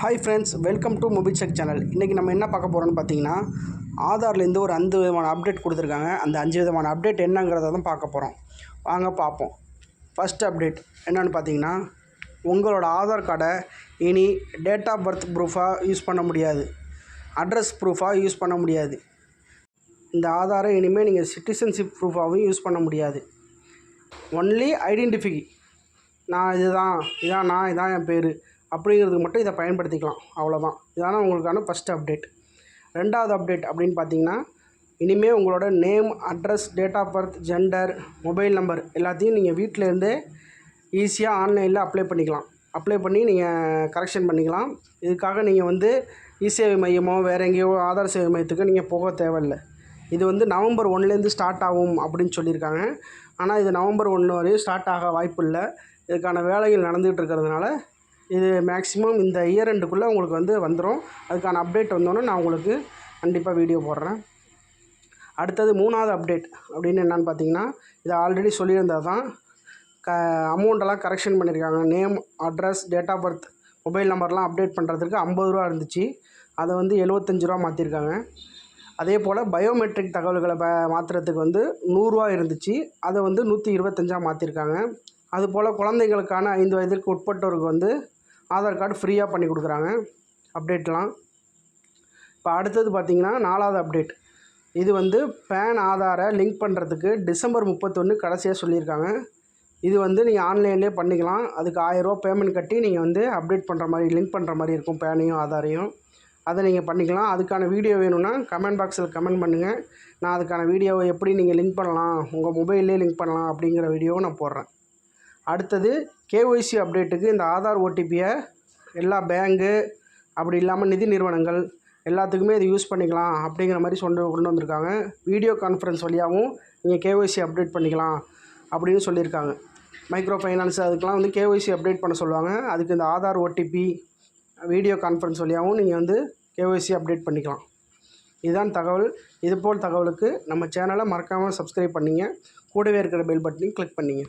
Hi friends welcome to mobile check channel இன்றைக்கி நம்ம என்ன பார்க்க போகிறோம்னு பார்த்தீங்கன்னா ஆதார்லேருந்து ஒரு அஞ்சு விதமான அப்டேட் கொடுத்துருக்காங்க. அந்த அஞ்சு விதமான அப்டேட் என்னங்கிறத தான் பார்க்க போகிறோம் வாங்க பார்ப்போம். ஃபஸ்ட் அப்டேட் என்னென்னு பார்த்தீங்கன்னா உங்களோட ஆதார் கார்டை இனி டேட் ஆஃப் பர்த் ப்ரூஃபாக யூஸ் பண்ண முடியாது. அட்ரஸ் ப்ரூஃபாக யூஸ் பண்ண முடியாது. இந்த ஆதாரை இனிமேல் நீங்கள் சிட்டிசன்ஷிப் ப்ரூஃபாகவும் யூஸ் பண்ண முடியாது. ஒன்லி ஐடென்டிஃபை நான் இதுதான் இதான் நான் இதான் என் பேர். அப்படிங்கிறதுக்கு மட்டும் இதை பயன்படுத்திக்கலாம். அவ்வளோதான் இதான உங்களுக்கான ஃபஸ்ட் அப்டேட் ரெண்டாவது அப்டேட் அப்படின்னு பார்த்தீங்கன்னா இனிமேல் உங்களோட name address date of birth gender mobile number எல்லாத்தையும் நீங்கள் வீட்டிலேருந்தே ஈஸியாக ஆன்லைனில் அப்ளை பண்ணிக்கலாம். அப்ளை பண்ணி நீங்கள் கரெக்ஷன் பண்ணிக்கலாம். இதுக்காக நீங்கள் வந்து இசேவை மையமோ வேறு எங்கேயோ ஆதார் சேவை மையத்துக்கு நீங்கள் போக தேவையில்லை. இது வந்து நவம்பர் ஒன்லேருந்து ஸ்டார்ட் ஆகும் அப்படின்னு சொல்லியிருக்காங்க. ஆனால் இது நவம்பர் ஒன்று வரையும் ஸ்டார்ட் ஆக வாய்ப்பு இல்லை. இதுக்கான வேலைகள் நடந்துகிட்டு இருக்கிறதுனால இது மேக்ஸிமம் இந்த இயர் எண்டுக்குள்ளே உங்களுக்கு வந்து வந்துடும் அதுக்கான அப்டேட் வந்தோன்னே நான் உங்களுக்கு கண்டிப்பாக வீடியோ போடுறேன். அடுத்தது மூணாவது அப்டேட் அப்படின்னு என்னென்னு பார்த்தீங்கன்னா இதை ஆல்ரெடி சொல்லியிருந்தால் தான் க அமௌண்ட்டெல்லாம் கரெக்ஷன் பண்ணியிருக்காங்க name address date of birth mobile நம்பர்லாம் அப்டேட் பண்ணுறதுக்கு ஐம்பது ரூபா இருந்துச்சு. அதை வந்து எழுபத்தஞ்சு ரூபா மாற்றிருக்காங்க அதே போல் பயோமெட்ரிக் தகவல்களை ப மாற்றுறதுக்கு வந்து நூறுரூவா இருந்துச்சு. அதை வந்து நூற்றி இருபத்தஞ்சா மாற்றிருக்காங்க அதுபோல் குழந்தைங்களுக்கான ஐந்து வயதிற்கு உட்பட்டோருக்கு வந்து ஆதார் கார்டு ஃப்ரீயாக பண்ணி கொடுக்குறாங்க. அப்டேட்லாம். இப்போ அடுத்தது பார்த்திங்கன்னா நாலாவது அப்டேட். இது வந்து பேன் ஆதாரை லிங்க் பண்ணுறதுக்கு டிசம்பர் முப்பத்தொன்று கடைசியாக சொல்லியிருக்காங்க. இது வந்து நீங்கள் ஆன்லைன்லேயே பண்ணிக்கலாம். அதுக்கு ஆயிரரூவா பேமெண்ட் கட்டி நீங்கள் வந்து அப்டேட் பண்ணுற மாதிரி லிங்க் பண்ணுற மாதிரி இருக்கும் பேனையும் ஆதாரையும். அதை நீங்கள் பண்ணிக்கலாம். அதுக்கான வீடியோ வேணும்னா கமெண்ட் பாக்ஸில் கமெண்ட் பண்ணுங்கள் நான் அதுக்கான வீடியோவை எப்படி நீங்கள் லிங்க் பண்ணலாம் உங்கள் மொபைல்லே லிங்க் பண்ணலாம் அப்படிங்கிற வீடியோவை நான் போடுறேன். அடுத்தது கேஒய்சி அப்டேட்டுக்கு இந்த ஆதார் ஓடிபியை எல்லா பேங்கு அப்படி இல்லாமல் நிதி நிறுவனங்கள் எல்லாத்துக்குமே இது யூஸ் பண்ணிக்கலாம் அப்படிங்கிற மாதிரி சொண்டு கொண்டு வந்திருக்காங்க. வீடியோ கான்ஃபரன்ஸ் வழியாகவும் நீங்கள் கேஒய்சி அப்டேட் பண்ணிக்கலாம் அப்படின்னு சொல்லியிருக்காங்க. மைக்ரோ ஃபைனான்ஸ் அதுக்கெலாம் வந்து கேஒய்சி அப்டேட் பண்ண சொல்லுவாங்க. அதுக்கு இந்த ஆதார் ஓடிபி வீடியோ கான்ஃபரன்ஸ் வழியாகவும் நீங்கள் வந்து கேஒய்சி அப்டேட் பண்ணிக்கலாம். இதுதான் தகவல். இதுபோல் தகவலுக்கு நம்ம சேனலை மறக்காமல் சப்ஸ்கிரைப் பண்ணிங்க. கூடவே இருக்கிற பெல் பட்டனையும் கிளிக் பண்ணிங்க.